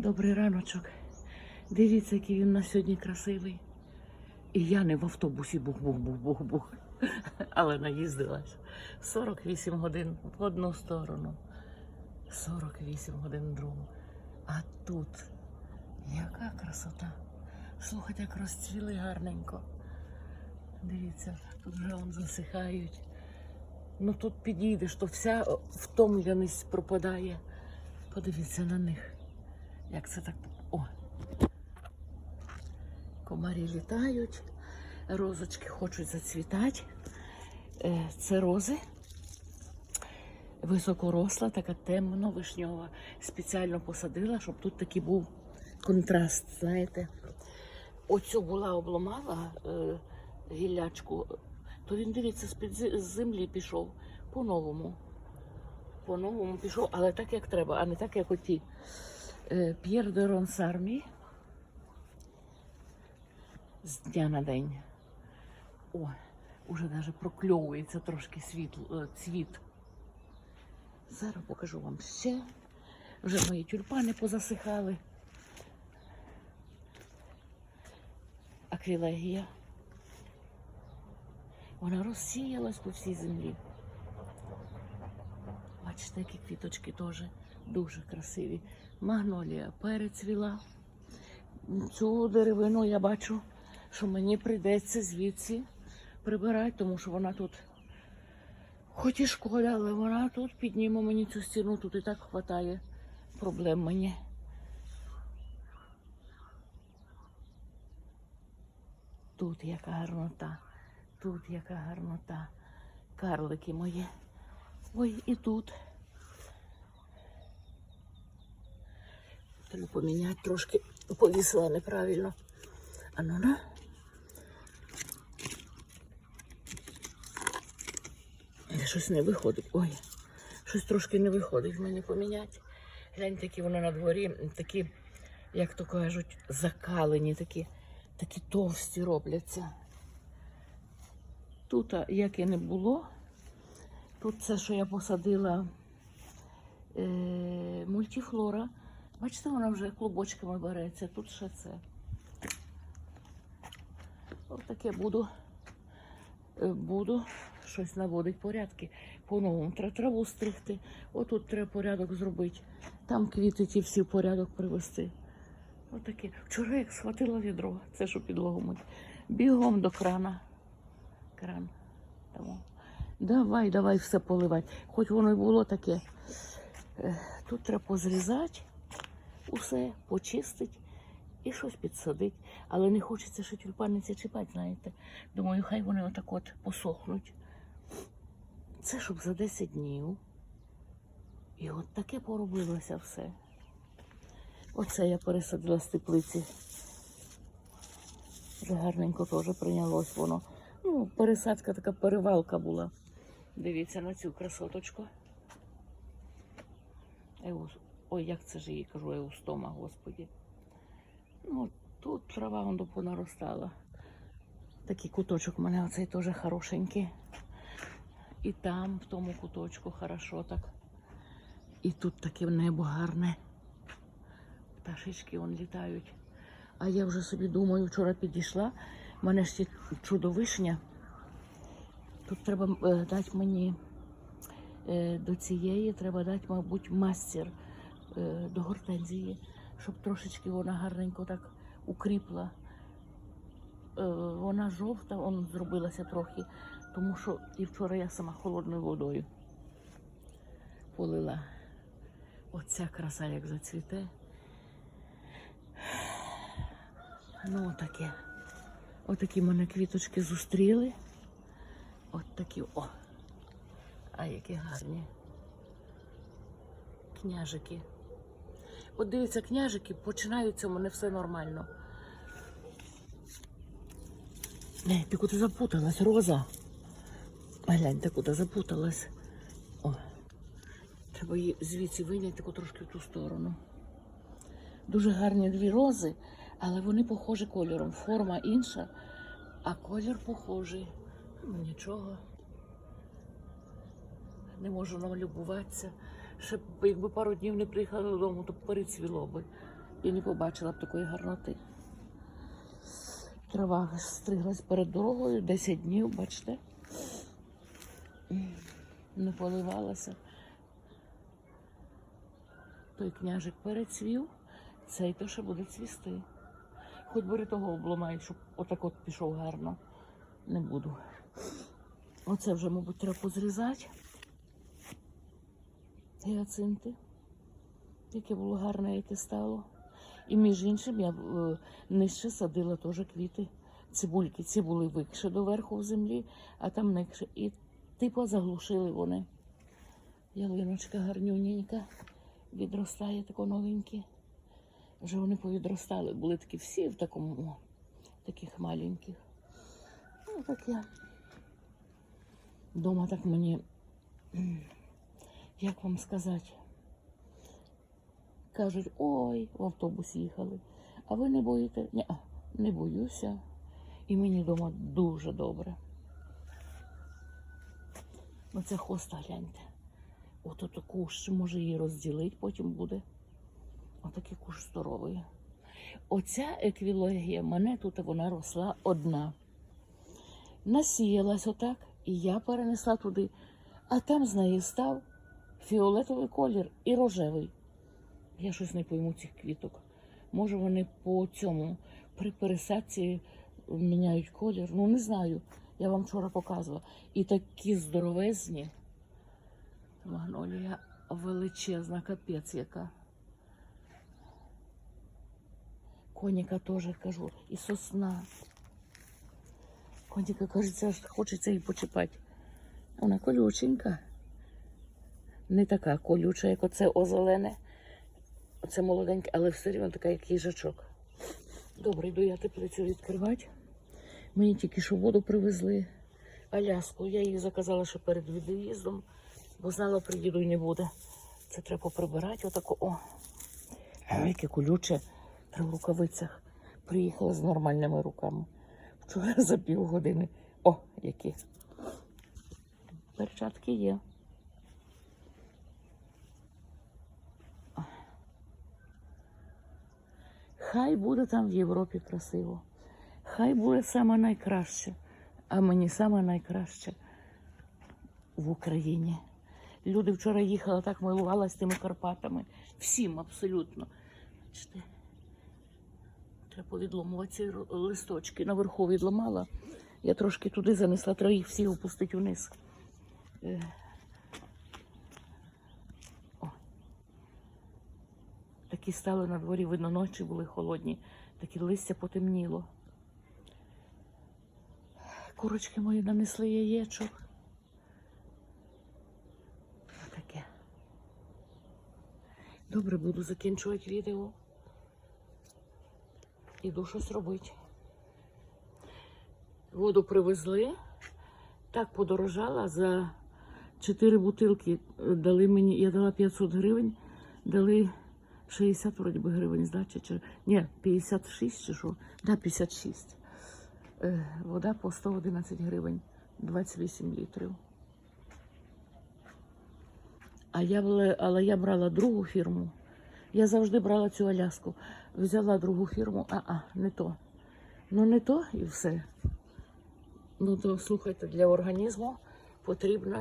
Добрий раночок. Дивіться, який він на сьогодні красивий. І я не в автобусі бух-бух-бух-бух-бух. Але наїздилась. 48 годин в одну сторону, 48 годин в другу. А тут яка красота. Слухайте, як розцвіли гарненько. Дивіться, тут вже он засихають. Ну тут підійдеш, то вся втомленість пропадає. Подивіться на них. Як це так. О! Комарі літають, розочки хочуть зацвітати. Е, Це рози. Високоросла, така темно-вишньова. Спеціально посадила, щоб тут такий був контраст, знаєте. Оцю була обламала е, гіллячку, то він, дивіться, з-під землі пішов по-новому. По-новому пішов, але так, як треба, а не так, як оті. П'єр де Ронсармі. З дня на день. О, уже навіть прокльовується трошки світло, е, цвіт. Зараз покажу вам ще. Вже мої тюльпани позасихали. Акрилегія. Вона розсіялась по всій землі. Бачите, які квіточки теж дуже красиві. Магнолія перецвіла. Цю деревину я бачу, що мені прийдеться звідси прибирати, тому що вона тут, хоч і шкода, але вона тут підніме мені цю стіну, тут і так хватає проблем мені. Тут яка гарнота, тут яка гарнота. Карлики мої. Ой, і тут. Треба поміняти трошки повісила неправильно. А ну на. Щось не виходить. Ой, щось трошки не виходить в мене поміняти. Гляньте, які вони на дворі, такі, як то кажуть, закалені, такі, такі товсті робляться. Тут, як і не було, тут це, що я посадила е, мультифлора. Бачите, вона вже клубочками береться. Тут ще це. Ось таке буду. е, Буду щось наводити порядки. По-новому треба траву стригти. Отут треба порядок зробити. Там квіти ті всі в порядок привести. Отаке. Вчора як схватила відро, це що підлогу мить. Бігом до крана. Кран. Тому. Давай, давай все поливати. Хоч воно й було таке. Е, Тут треба позрізати усе, почистити і щось підсадити. Але не хочеться ще тюльпаниці чіпати, знаєте. Думаю, хай вони отак от посохнуть. Це щоб за 10 днів. І от таке поробилося все. Оце я пересадила з теплиці. Вже гарненько теж прийнялось воно. Ну, пересадка така перевалка була. Дивіться на цю красоточку. Еус... Ой, як це ж її кажу, еустома, господі. Ну, тут трава воно понаростала. Такий куточок у мене оцей теж хорошенький. І там, в тому куточку, хорошо так. І тут таке небо гарне. Пташечки вон літають. А я вже собі думаю, вчора підійшла. У мене ще чудовишня. Тут треба е, дати мені е, до цієї, треба дати, мабуть, мастер е, до гортензії, щоб трошечки вона гарненько так укріпла. Вона жовта, он зробилася трохи, тому що і вчора я сама холодною водою полила. Оця краса як зацвіте. Ну, таке. Отакі мене квіточки зустріли. От такі, о. А які гарні. Княжики. От дивіться, княжики, починаються у мене все нормально. Не, ти куди запуталась, Роза? Глянь, ти куди запуталась. О. Треба її звідси вийняти трошки в ту сторону. Дуже гарні дві рози, але вони похожі кольором. Форма інша, а колір похожий. Нічого. Не можу налюбуватися. Ще б якби пару днів не приїхали додому, то перецвіло би. і не побачила б такої гарноти. Трава стриглась перед дорогою 10 днів, бачите. Не поливалася. Той княжик перецвів, цей то ще буде цвісти. Хоч бери того обламай, щоб отак от пішов гарно. Не буду. Оце вже, мабуть, треба позрізати. Гіацинти. Яке було гарне, яке стало. І між іншим я е, нижче садила теж квіти. Цибульки. Ці були викше доверху в землі, а там нижче. І типу заглушили вони. Ялиночка гарнюненька. Відростає тако новенькі. Вже вони повідростали. Були такі всі в такому, таких маленьких. Ну, так я. Дома так мені, як вам сказати, кажуть, ой, в автобус їхали. А ви не боїте? Ні, не боюся. І мені вдома дуже добре. Оце хоста гляньте. От ото кущ, може її розділити, потім буде. Отакий кущ здоровий. Оця еквілогія, мене тут вона росла одна. Насіялась отак, і я перенесла туди, а там з неї став фіолетовий колір і рожевий. Я щось не пойму цих квіток. Може, вони по цьому при пересадці міняють колір. Ну, не знаю. Я вам вчора показувала. І такі здоровезні. Магнолія величезна, капець яка. Коніка теж кажу, і сосна. Коніка, кажеться, аж хочеться її почіпати. Вона колюченька. Не така колюча, як оце озелене. Оце молоденьке, але все рівно така, як їжачок. Добре, йду я теплицю відкривати. Мені тільки що воду привезли. Аляску. Я її заказала ще перед від'їздом, бо знала, приїду і не буде. Це треба поприбирати. Отако. О. Яке колюче при рукавицях. Приїхала з нормальними руками. Вчора за півгодини. О, які. Перчатки є. Хай буде там в Європі красиво. Хай буде саме найкраще, а мені саме найкраще в Україні. Люди вчора їхали, так милувалися тими Карпатами. Всім абсолютно. Бачите, треба повідломувати ці листочки. Наверху відломала. Я трошки туди занесла, треба їх всі опустити вниз. Е. Такі стали на дворі, видно, ночі були холодні, такі листя потемніло. Курочки мої нанесли яєчок. Таке. Добре, буду закінчувати відео. Іду щось робити. Воду привезли. Так подорожала за 4 бутилки. Дали мені, я дала 500 гривень, дали 60 вроді би гривень здачі. Чи, ні, 56 чи що? Да, 56. Е, Вода по 111 гривень, 28 літрів. А я, але я брала другу фірму. Я завжди брала цю Аляску. Взяла другу фірму, а, а не то. Ну не то і все. Ну то слухайте, для організму потрібно